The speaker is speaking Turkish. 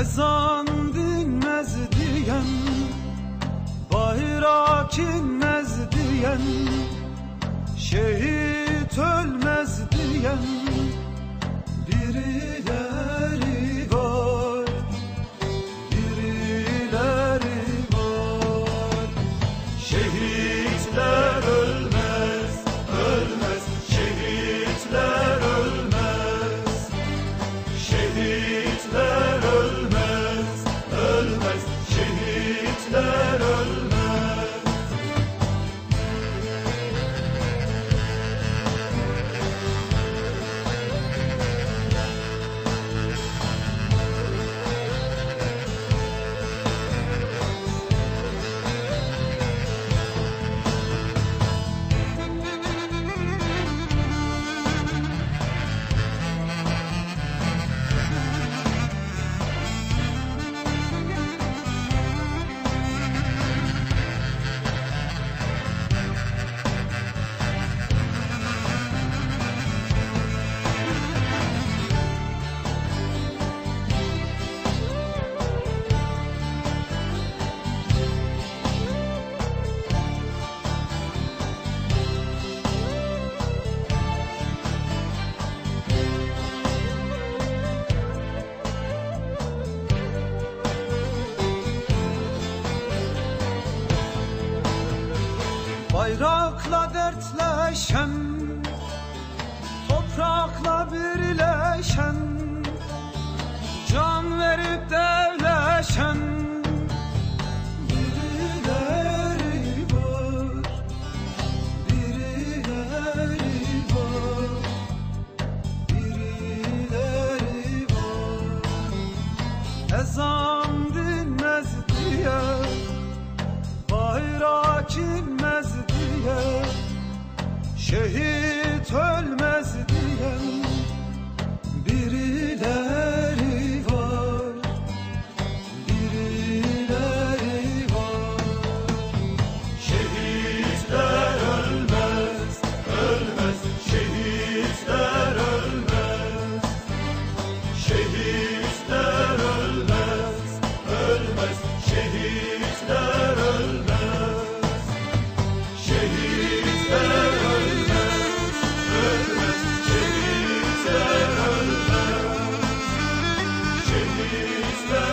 Ezan dinmez diyen Bayrak inmez diyen Şehir Bayrakla dertleşen Toprakla birleşen Can verip devleşen Birileri var Birileri var Birileri var. Ezan Şehit ölmez is the